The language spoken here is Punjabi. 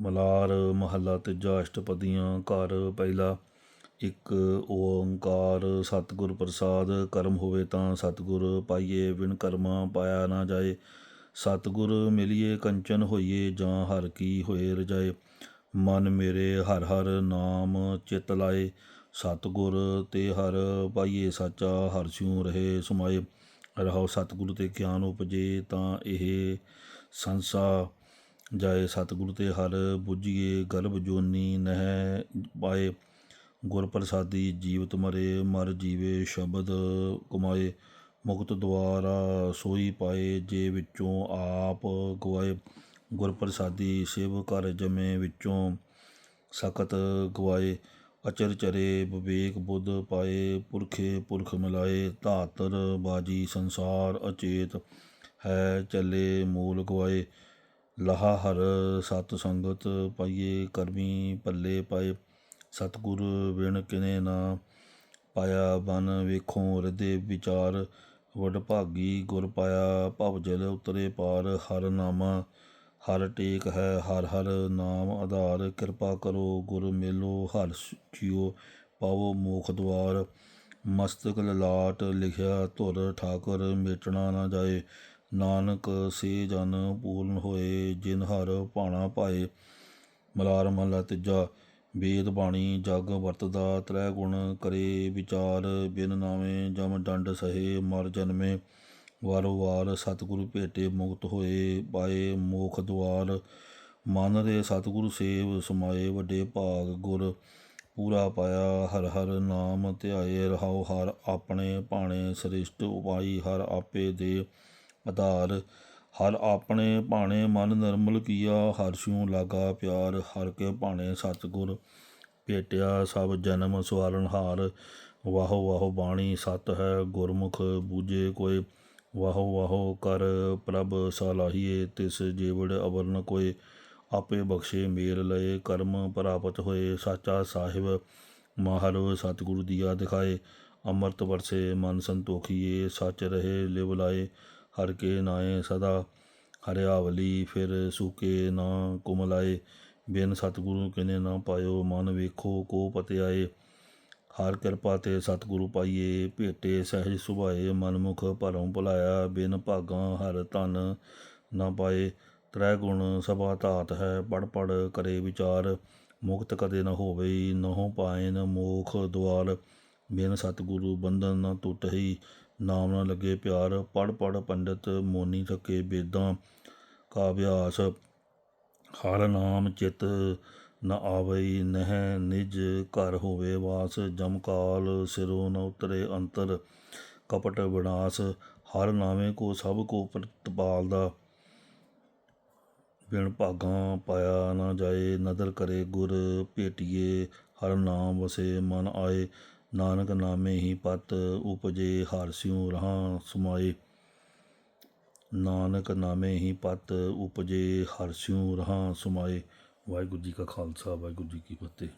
ਮਲਾਰ, ਮਹੱਲਾ ਤੀਜਾ, ਅਸ਼ਟਪਦੀਆਂ, ਘਰ ਪਹਿਲਾ। ਇੱਕ ਓੰਕਾਰ, ਸਤਿਗੁਰ ਪ੍ਰਸਾਦ, ਕਰਮ ਹੋਵੇ ਤਾਂ ਸਤਿਗੁਰ, ਪਾਈਏ ਬਿਨ ਕਰਮਾ ਪਾਇਆ ਨਾ ਜਾਏ। ਸਤਿਗੁਰ ਮਿਲੀਏ ਕੰਚਨ ਹੋਈਏ, ਜਾਂ ਹਰ ਕੀ ਹੋਏ ਰਜਾਏ। ਮਨ ਮੇਰੇ ਹਰ ਹਰ ਨਾਮ ਚਿਤ ਲਾਏ। ਸਤਿਗੁਰ ਤੇ ਹਰ ਪਾਈਏ ਸਾਚਾ, ਹਰ ਸਿਉ ਰਹੇ ਸਮਾਏ। ਰਹੋ ਸਤਿਗੁਰ ਤੇ ਗਿਆਨ ਉਪਜੇ ਤਾਂ ਇਹ ਸੰਸਾ। ਜਾਏ ਸਤਿਗੁਰ ਤੇ ਹਰ ਬੁੱਝੀਏ ਗਰਭ ਜੋਨੀ ਨਹਿ ਪਾਏ। ਗੁਰ ਪ੍ਰਸਾਦੀ ਜੀਵਤ ਮਰੇ, ਮਰ ਜੀਵੇ ਸ਼ਬਦ ਕਮਾਏ। ਮੁਕਤ ਦੁਆਰਾ ਸੋਈ ਪਾਏ, ਜੇ ਵਿੱਚੋਂ ਆਪ ਗਵਾਏ। ਗੁਰ ਪ੍ਰਸਾਦੀ ਸਿਵ ਘਰ ਜਮੇ ਵਿੱਚੋਂ ਸਖਤ ਗਵਾਏ। ਅਚਰ ਚਰੇ ਵਿਵੇਕ ਬੁੱਧ ਪਾਏ, ਪੁਰਖੇ ਪੁਰਖ ਮਿਲਾਏ। ਧਾਤਰ ਬਾਜੀ ਸੰਸਾਰ ਅਚੇਤ ਹੈ, ਚੱਲੇ ਮੂਲ ਗਵਾਏ। ਲਹਾ ਹਰ ਸਤ ਸੰਗਤ ਪਾਈਏ ਕਰਮੀ ਪੱਲੇ ਪਾਏ, ਸਤਿਗੁਰ ਵਿਣ ਕਿਨੇ ਨਾ ਪਾਇਆ, ਬਨ ਵੇਖੋ ਹਿਰਦੇ ਵਿਚਾਰ, ਵਡ ਭਾਗੀ ਗੁਰ ਪਾਇਆ, ਭਵ ਜਲ ਉਤਰੇ ਪਾਰ, ਹਰ ਨਾਮਾ, ਹਰ ਟੇਕ ਹੈ, ਹਰ ਹਰ ਨਾਮ ਆਧਾਰ, ਕਿਰਪਾ ਕਰੋ ਗੁਰ ਮੇਲੋ, ਹਰ ਜੀਓ ਪਾਵੋ ਮੋਖ ਦਵਾਰ। ਮਸਤਕ ਲਲਾਟ ਲਿਖਿਆ ਧੁਰ ਠਾਕੁਰ, ਮੇਟਣਾ ਨਾ ਜਾਏ ਨਾਨਕ ਸੇ ਜਨ ਪੂਰਨ ਹੋਏ, ਜਿਨ ਹਰ ਭਾਣਾ ਪਾਏ। ਮਲਾਰ ਮਹਲਾ ਤੀਜਾ, ਵੇਦ ਬਾਣੀ, ਜਗ ਵਰਤਦਾ, ਤ੍ਰੈ ਗੁਣ ਕਰੇ ਵਿਚਾਰ। ਬਿਨ ਨਾਵੇਂ ਜਮ ਡੰਡ ਸਹੇ, ਮਰ ਜਨਮੇ, ਵਾਰੋ ਵਾਰ ਸਤਿਗੁਰੂ ਭੇਟੇ ਮੁਕਤ ਹੋਏ, ਪਾਏ ਮੋਖ ਦੁਆਰ। ਮਨ ਦੇ ਸਤਿਗੁਰੂ ਸੇਵ, ਸਮਾਏ ਵੱਡੇ ਭਾਗ ਗੁਰ। ਪੂਰਾ ਪਾਇਆ ਹਰ ਹਰ ਨਾਮ ਧਿਆਏ, ਰਹਾਉ ਹਰ ਆਪਣੇ ਭਾਣੇ, ਸ੍ਰਿਸ਼ਟ ਉਪਾਈ ਹਰ ਆਪੇ ਦੇ। ਆਧਾਰ ਹਰ ਆਪਣੇ ਭਾਣੇ ਮਨ ਨਿਰਮਲ ਕੀਆ, ਹਰ ਸਿਉ ਲਾਗਾ ਪਿਆਰ, ਹਰ ਕੇ ਭਾਣੇ ਸਤਿਗੁਰ ਭੇਟਿਆ, ਸਭ ਜਨਮ ਸਵਾਰਨ ਹਾਰ। ਵਾਹੋ ਵਾਹੋ ਬਾਣੀ ਸਤ ਹੈ ਗੁਰਮੁਖ, ਬੂਝੇ ਕੋਏ। ਵਾਹੋ ਵਾਹੋ ਕਰ ਪ੍ਰਭ ਸਲਾਹੀਏ, ਤਿਸ ਜੀਵੜ ਅਵਰਨ ਕੋਏ। ਆਪੇ ਬਖਸ਼ੇ ਮੇਲ ਲਏ, ਕਰਮ ਪ੍ਰਾਪਤ ਹੋਏ। ਸਾਚਾ ਸਾਹਿਬ, ਮਾਹਰ ਸਤਿਗੁਰੂ ਦੀਆ ਦਿਖਾਏ। ਅੰਮ੍ਰਿਤ ਵਰਸੇ ਮਨ ਸੰਤੋਖੀਏ, ਸੱਚ ਰਹੇ ਲਿਵ ਲਾਏ। ਹਰ ਕੇ ਨਾਏ ਸਦਾ, ਹਰਿਆਵਲੀ ਫਿਰ ਸੂਕੇ ਨਾ ਕੁਮਲਾਏ। ਬਿਨ ਸਤਿਗੁਰੂ ਕਿਨੇ ਨਾ ਪਾਇਓ, ਮਨ ਵੇਖੋ ਕੋ ਪਤਿਆਏ। ਹਰ ਕਿਰਪਾ ਤੇ ਸਤਿਗੁਰੂ ਪਾਈਏ, ਭੇਟੇ ਸਹਿਜ ਸੁਭਾਏ, ਮਨਮੁਖ ਭਰਮ ਭੁਲਾਇਆ। ਬਿਨ ਭਾਗਾਂ ਹਰ ਧਨ ਨਾ ਪਾਏ। ਤ੍ਰੈ ਗੁਣ ਸਭਾ ਧਾਤ ਹੈ ਪੜ ਪੜ ਕਰੇ ਵਿਚਾਰ। ਮੁਕਤ ਕਦੇ ਨਾ ਹੋਵੇ ਨਹੁ ਪਾਇਨ ਮੋਖ ਦੁਆਰ। ਬਿਨ ਸਤਿਗੁਰੂ ਬੰਧਨ ਨ ਟੁੱਟਹੀ ਨਾਮ ਨਾ ਲੱਗੇ ਪਿਆਰ। ਪੜ ਪੜ ਪੰਡਿਤ ਮੋਨੀ ਥਕੇ ਬੇਦਾਂ। ਕਾ ਹਰ ਨਾਮ ਚਿਤ ਨ ਆਵਈ। ਨਹਿ ਨਿਜ ਘਰ ਹੋਵੇ ਵਾਸ। ਜਮਕਾਲ ਸਿਰੋ ਨ ਉਤਰੇ ਅੰਤਰ। ਕਪਟ ਵਿਨਾਸ਼ ਹਰ ਨਾਵੇਂ ਕੋ ਸਭ ਕੋ ਪ੍ਰਤਪਾਲਦਾ ਬਿਨ ਭਾਗਾਂ ਪਾਇਆ ਨਾ ਜਾਏ। ਨਦਰ ਕਰੇ ਗੁਰ ਭੇਟੀਏ। ਹਰ ਨਾਮ ਵਸੇ ਮਨ ਆਏ। ਨਾਨਕ ਨਾਮੇ ਹੀ ਪਤ ਉਪਜੇ ਹਰ ਸਿਉ ਰਹਾ ਸਮਾਏ। ਨਾਨਕ ਨਾਮੇ ਹੀ ਪਤ ਉਪਜੇ ਹਰ ਸਿਉ ਰਹਾ ਸਮਾਏ। ਵਾਹਿਗੁਰੂ ਜੀ ਕਾ ਖਾਲਸਾ, ਵਾਹਿਗੁਰੂ ਜੀ ਕੀ ਫਤਿਹ।